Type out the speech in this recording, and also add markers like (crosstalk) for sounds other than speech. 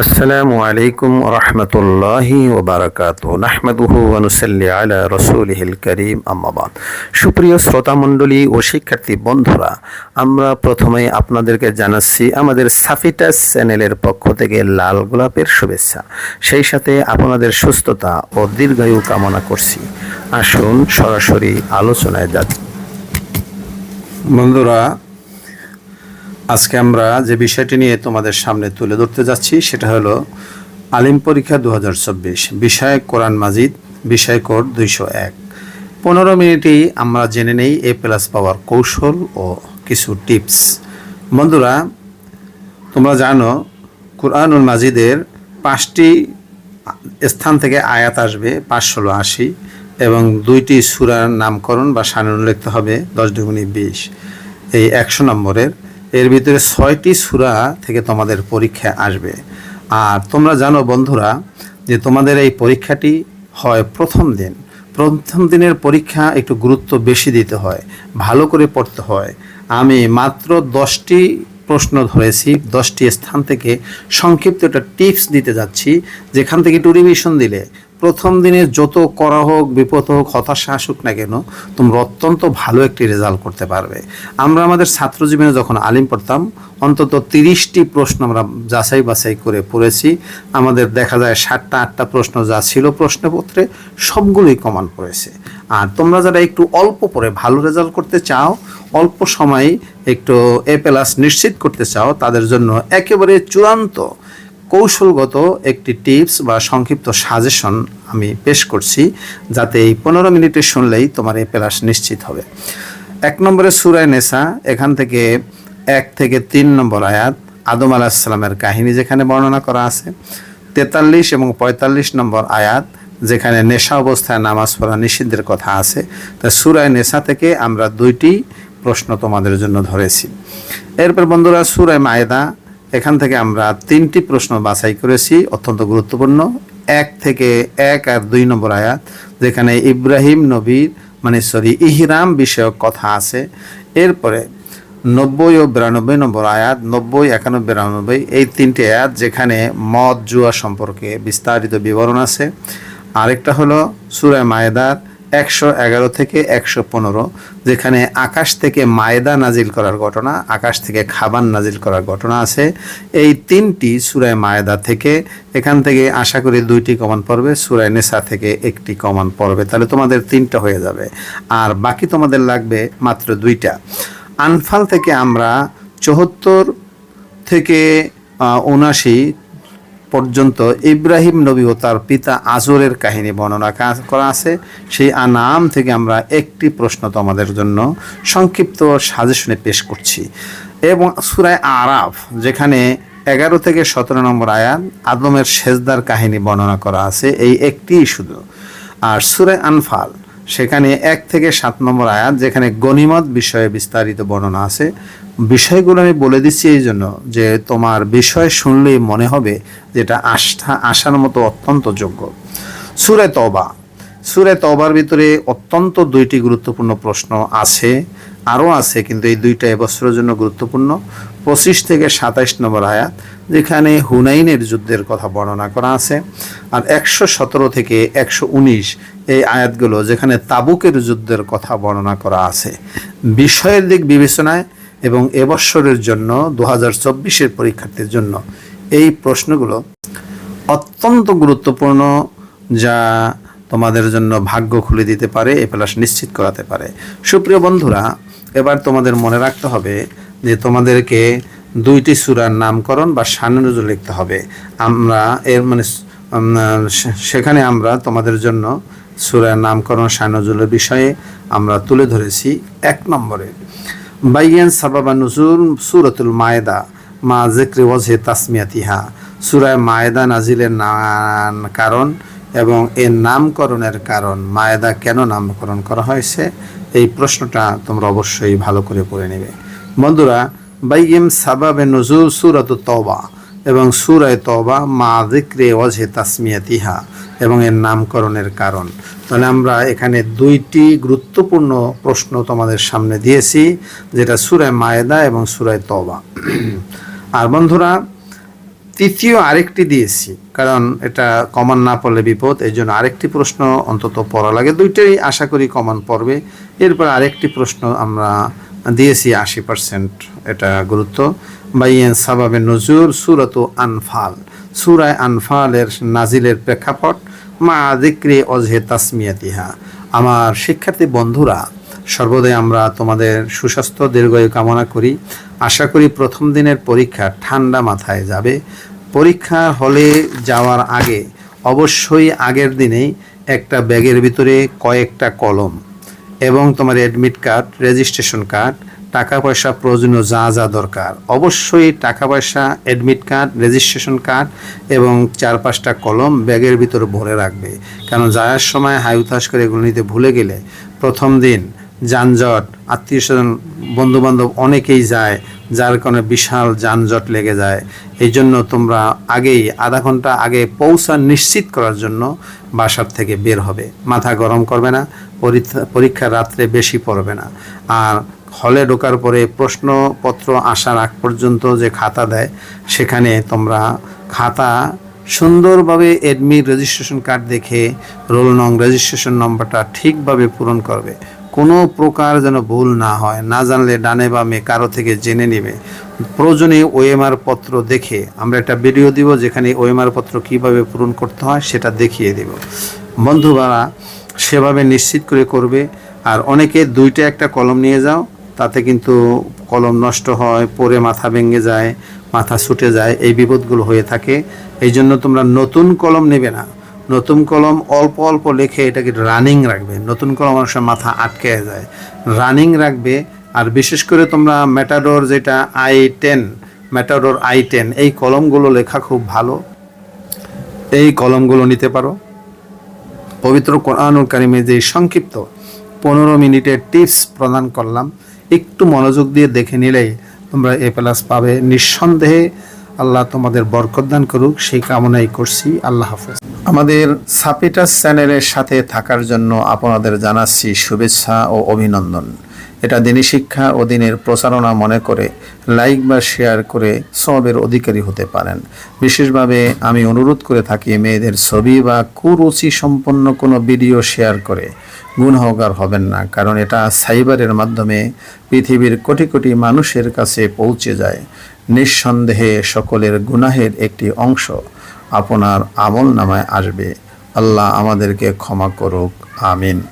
আসসালামু আলাইকুম রহমতুল্লাহি ওবারাকাত নাহমাদুহু ওয়ানুসাল্লি আলা রসুলিহিল করিম। আম্মাবাদ সুপ্রিয় শ্রোতামণ্ডলী ও শিক্ষার্থী বন্ধুরা, আমরা প্রথমে আপনাদেরকে জানাচ্ছি আমাদের সাফিটাস চ্যানেলের পক্ষ থেকে লাল গোলাপের শুভেচ্ছা। সেই সাথে আপনাদের সুস্থতা ও দীর্ঘায়ু কামনা করছি। আসুন সরাসরি আলোচনায় যাচ্ছি। বন্ধুরা আজকে আমরা যে বিষয়টি নিয়ে তোমাদের সামনে তুলে ধরতে যাচ্ছি, সেটা হলো আলিম পরীক্ষা দু হাজার চব্বিশ, বিষয় কোরআন মাজিদ, বিষয় কোড দুইশো এক। পনেরো মিনিটেই আমরা জেনে নেই এ প্লাস পাওয়ার কৌশল ও কিছু টিপস। বন্ধুরা, তোমরা জানো, কোরআনুল মাজিদের পাঁচটি স্থান থেকে আয়াত আসবে পাঁচ ষোলো আশি, এবং দুইটি সুরার নামকরণ বা সানুন লিখতে হবে, দশ দুগুণি বিশ। এই একশো নম্বরের এর ভিতরে ছয়টি সুরা থেকে তোমাদের পরীক্ষা আসবে। আর তোমরা জানো বন্ধুরা যে তোমাদের এই পরীক্ষাটি হয় প্রথম দিন। প্রথম দিনের পরীক্ষা একটু গুরুত্ব বেশি দিতে হয়, ভালো করে পড়তে হয়। আমি মাত্র দশটি প্রশ্ন ধরেছি, দশটি স্থান থেকে সংক্ষিপ্ত একটা টিপস দিতে যাচ্ছি, যেখান থেকে একটু রিভিশন দিলে প্রথম দিনে যত করা হোক, বিপদ হোক, হতাশা আসুক না কেন, তোমরা অত্যন্ত ভালো একটি রেজাল্ট করতে পারবে। আমরা আমাদের ছাত্র জীবনে যখন আলিম পড়তাম, অন্তত তিরিশটি প্রশ্ন আমরা যাচাই বাছাই করে পড়েছি। আমাদের দেখা যায় সাতটা, আটটা প্রশ্ন যা ছিল প্রশ্নপত্রে, সবগুলোই কমান পড়েছে। আর তোমরা যারা একটু অল্প পরে ভালো রেজাল্ট করতে চাও, অল্প সময়ে একটু এ প্লাস নিশ্চিত করতে চাও, তাদের জন্য একেবারে চূড়ান্ত কৌশলগত একটি টিপস বা সংক্ষিপ্ত সাজেশন আমি পেশ করছি, যাতে এই পনেরো মিনিটে শুনলেই তোমার এই প্লাস নিশ্চিত হবে। এক নম্বরে সুরায় নেশা এখান থেকে এক থেকে তিন নম্বর আয়াত, আদম আলাহিসাল্লামের কাহিনী যেখানে বর্ণনা করা আছে। তেতাল্লিশ এবং পঁয়তাল্লিশ নম্বর আয়াত, যেখানে নেশা অবস্থায় নামাজ পড়া নিষিদ্ধের কথা আছে। তা সুরায় নেশা থেকে আমরা দুইটি প্রশ্ন তোমাদের জন্য ধরেছি। এরপর বন্ধুরা সুরায় মায়েদা এখান থেকে আমরা তিনটি প্রশ্ন বাছাই করেছি, অত্যন্ত গুরুত্বপূর্ণ। এক থেকে এক আর দুই নম্বর আয়াত, যেখানে ইব্রাহিম নবীর মানে সরি, ইহরাম বিষয়ক কথা আছে। এরপরে নব্বই ও বিরানব্বই নম্বর আয়াত, নব্বই, একানব্বই, বিরানব্বই, এই তিনটি আয়াত যেখানে মদ, জুয়া সম্পর্কে বিস্তারিত বিবরণ আছে। আরেকটা হলো সুরায় মায়েদার একশো এগারো থেকে একশো পনেরো, যেখানে আকাশ থেকে মায়দা নাজিল করার ঘটনা, আকাশ থেকে খাবার নাজিল করার ঘটনা আছে। এই তিনটি সুরায় মায়দা থেকে এখান থেকে আশা করি দুইটি কমান পড়বে, সুরায় নেশা থেকে একটি কমান পড়বে। তাহলে তোমাদের তিনটা হয়ে যাবে। আর বাকি তোমাদের লাগবে মাত্র দুইটা। আনফাল থেকে আমরা চৌহত্তর থেকে উনাশি পর্যন্ত ইব্রাহিম নবী ও তার পিতা আজরের কাহিনী বর্ণনা করা আছে। সেই আনাম থেকে আমরা একটি প্রশ্ন তোমাদের জন্য সংক্ষিপ্ত সাজেশনে পেশ করছি। এবং সুরায় আরাফ, যেখানে এগারো থেকে সতেরো নম্বর আয়াত আদমের সেজদার কাহিনী বর্ণনা করা আছে, এই একটি শুধু। আর সুরায় আনফাল সেখানে এক থেকে সাত নম্বর আয়াত, যেখানে গণিমত বিষয়ে বিস্তারিত বর্ণনা আছে। বিষয়গুলো আমি বলে দিচ্ছি এই জন্য যে তোমার বিষয় শুনলেই মনে হবে যেটা আস্থা আসার মতো অত্যন্ত যোগ্য। সুরে তবা সুরে তবার ভিতরে অত্যন্ত দুইটি গুরুত্বপূর্ণ প্রশ্ন আছে, আরও আছে, কিন্তু এই দুইটা এবছরের জন্য গুরুত্বপূর্ণ। পঁচিশ থেকে সাতাইশ নম্বর আয়াত, যেখানে হুনাইনের যুদ্ধের কথা বর্ণনা করা আছে, আর একশো সতেরো থেকে একশো উনিশ এই আয়াতগুলো যেখানে তাবুকের যুদ্ধের কথা বর্ণনা করা আছে। বিষয়ের দিক বিবেচনায় এবং এবছরের জন্য দু হাজার চব্বিশের পরীক্ষার্থীর জন্য এই প্রশ্নগুলো অত্যন্ত গুরুত্বপূর্ণ, যা তোমাদের জন্য ভাগ্য খুলে দিতে পারে, এ প্লাস নিশ্চিত করাতে পারে। সুপ্রিয় বন্ধুরা, এবার তোমাদের মনে রাখতে হবে যে তোমাদেরকে দুইটি সুরার নামকরণ বা সানুরুজু লিখতে হবে। আমরা এর মানে সেখানে আমরা তোমাদের জন্য সুরার নামকরণ সানুজুলের বিষয়ে আমরা তুলে ধরেছি এক নম্বরে। বাইয়ান সাবাবা নজুল সুরতুল মায়েদা, মা জেক্রে ওয়াজহে তাসমিয়াতিহা। সুরায় মায়েদা নাজিলের নান কারণ এবং এর নামকরণের কারণ। মায়েদা কেন নামকরণ করা হয়েছে? এই প্রশ্নটা তোমরা অবশ্যই ভালো করে পড়ে নেবে। বন্ধুরা বাইয়েম সাবাবে নজুল সুরত তবা এবং সুরায় তবা মা জিক্রে ওয়াজহে তাসমিয়াতিহা এবং এর নামকরণের কারণ। তাহলে আমরা এখানে দুইটি গুরুত্বপূর্ণ প্রশ্ন তোমাদের সামনে দিয়েছি, যেটা সুরায় মায়েদা এবং সুরায় তবা (clears throat) আর বন্ধুরা, তৃতীয় আরেকটি দিয়েছি, কারণ এটা কমন না পড়লে বিপদ এই জন্য আরেকটি প্রশ্ন অন্তত পড়া লাগে। দুইটাই আশা করি কমন পড়বে। এরপর আরেকটি প্রশ্ন আমরা দিয়েছি আশি পার্সেন্ট এটা গুরুত্ব। বাইয়েন সাবাবে নজুর সুরত আনফাল। সুরায় আনফালের নাজিলের প্রেক্ষাপট, মা দিক্রি অজহে তাসমিয়াতিহা। আমার শিক্ষার্থী বন্ধুরা সর্বদাই আমরা তোমাদের সুস্বাস্থ্য, দীর্ঘায়ু কামনা করি। আশা করি প্রথম দিনের পরীক্ষা ঠান্ডা মাথায় যাবে। পরীক্ষা হলে যাওয়ার আগে, অবশ্যই আগের দিনেই একটা ব্যাগের ভিতরে কয়েকটা কলম এবং তোমার অ্যাডমিট কার্ড রেজিস্ট্রেশন কার্ড টাকা পয়সা প্রয়োজনীয় যা যা দরকার। অবশ্যই টাকা পয়সা অ্যাডমিট কার্ড রেজিস্ট্রেশন কার্ড এবং চার পাঁচটা কলম ব্যাগের ভিতরে ভরে রাখবে। কারণ যাওয়ার সময় হাই উতাস করে এগুলো নিতে ভুলে গেলে প্রথম দিন যানজট, আত্মীয় স্বজন, বন্ধুবান্ধব অনেকেই যায় যার কারণে বিশাল যানজট লেগে যায়। এই জন্য তোমরা আগেই আধা ঘণ্টা আগে পৌঁছা নিশ্চিত করার জন্য বাসার থেকে বের হবে। মাথা গরম করবে না, পরীক্ষা রাত্রে বেশি পড়বে না। আর হলে ঢোকার পরে প্রশ্নপত্র আসার আগ পর্যন্ত যে খাতা দেয়, সেখানে তোমরা খাতা সুন্দরভাবে এডমি রেজিস্ট্রেশন কার্ড দেখে রোল নং রেজিস্ট্রেশন নম্বরটা ঠিকভাবে পূরণ করবে। কোনো প্রকার যেন ভুল না হয়, না জানলে ডানে বামে কারও থেকে জেনে নেবে। প্রয়োজনে ওএমআর পত্র দেখে আমরা একটা ভিডিও দিব যেখানে ওএমআর পত্র কীভাবে পূরণ করতে হয় সেটা দেখিয়ে দেব। বন্ধুবারা, সেভাবে নিশ্চিত করে করবে। আর অনেকে দুইটা একটা কলম নিয়ে যাও, তাতে কিন্তু কলম নষ্ট হয় পরে মাথা ভেঙে যায়, মাথা ছুটে যায়, এই বিপদগুলো হয়ে থাকে। এই জন্য তোমরা নতুন কলম নেবে না। নতুন কলম অল্প অল্প লিখে এটাকে রানিং রাখবে। নতুন কলম অনেক সময় মাথা আটকে যায়। রানিং রাখবে, আর বিশেষ করে তোমরা ম্যাটাডোর যেটা I ten Matador I ten এই কলমগুলো লেখা খুব ভালো। এই কলমগুলো নিতে পারো। পবিত্র কোরআনুল কারিমে যে সংক্ষিপ্ত পনেরো মিনিটের টিপস প্রদান করলাম, একটু মনোযোগ দিয়ে দেখে নিলেই তোমরা এ প্লাস পাবে। নিঃসন্দেহে আল্লাহ তোমাদের বরকত দান করুক, সেই কামনাই করছি। আল্লাহ হাফেজ। আমাদের সাপিটাস চ্যানেলের সাথে থাকার জন্য আপনাদের জানাচ্ছি শুভেচ্ছা ও অভিনন্দন। এটা দিনী শিক্ষা ও দিনের প্রচারণা মনে করে লাইক বা শেয়ার করে সবের অধিকারী হতে পারেন। বিশেষভাবে আমি অনুরোধ করে থাকি মেয়েদের ছবি বা কুরুচি সম্পন্ন কোনো ভিডিও শেয়ার করে। গুণহগার হবেন না, কারণ এটা সাইবারের মাধ্যমে পৃথিবীর কোটি কোটি মানুষের কাছে পৌঁছে যায়। নিঃসন্দেহে সকলের গুনাহের একটি অংশ আপনার আমল নামায় আসবে। আল্লাহ আমাদেরকে ক্ষমা করুক। আমিন।